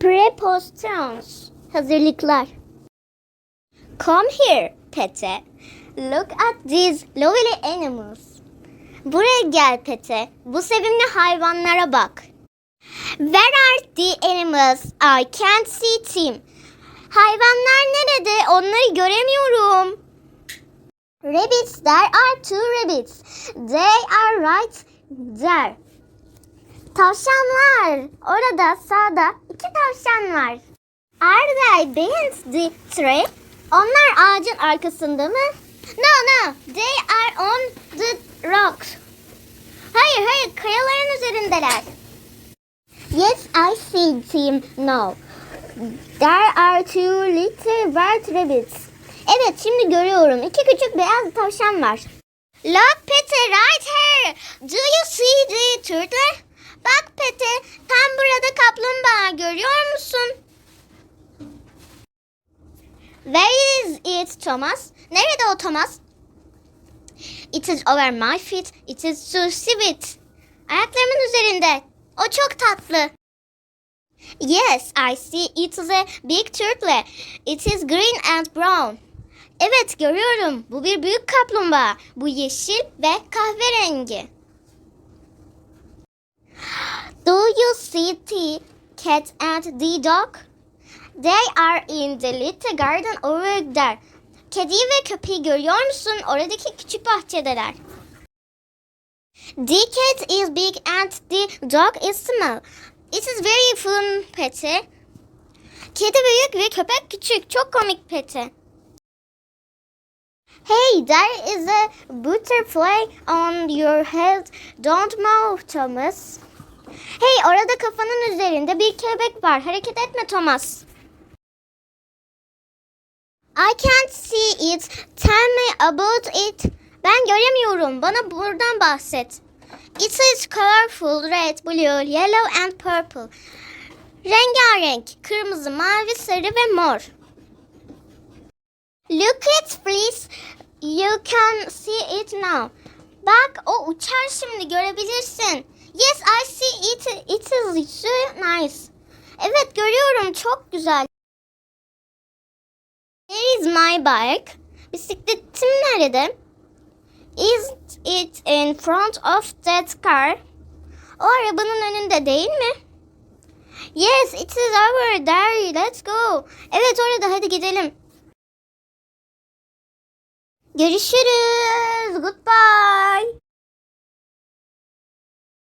Prepositions. Hazırlıklar. Come here, Pete. Look at these lovely animals. Buraya gel Pete. Bu sevimli hayvanlara bak. Where are the animals? I can't see them. Hayvanlar nerede? Onları göremiyorum. Rabbits, there are two rabbits. They are right there. Tavşanlar. Orada sağda iki tavşan var. Are they behind the tree? Onlar ağacın arkasında mı? No no, they are on the rocks. Hayır hayır, kayaların üzerindeler. Yes, I see them now. There are two little white rabbits. Evet, şimdi görüyorum. İki küçük beyaz tavşan var. Look Peter, right here. Do you see the turtle? Bak Peter, tam burada kaplumbağa görüyor musun? Where is it Thomas? Nerede o Thomas? It is over my feet. It is so sweet. Ayaklarımın üzerinde. O çok tatlı. Yes, I see. It is a big turtle. It is green and brown. Evet, görüyorum. Bu bir büyük kaplumbağa. Bu yeşil ve kahverengi. Do you see the cat and the dog? They are in the little garden over there. Kediyi ve köpeği görüyor musun? Oradaki küçük bahçedeler. The cat is big and the dog is small. It is very fun, Pete. Kedi büyük ve köpek küçük. Çok komik, Pete. Hey, there is a butterfly on your head. Don't move, Thomas. Hey, orada kafanın üzerinde bir kelebek var. Hareket etme, Thomas. I can't see it. Tell me about it. Ben göremiyorum. Bana buradan bahset. It is colorful, red, blue, yellow and purple. Rengarenk, kırmızı, mavi, sarı ve mor. Look it please. You can see it now. Bak o uçar şimdi görebilirsin. Yes I see it. It is so nice. Evet görüyorum çok güzel. Where is my bike? Bisikletim nerede? Is it in front of that car? O arabanın önünde değil mi? Yes, it is over there. Let's go. Evet orada hadi gidelim. Görüşürüz. Goodbye.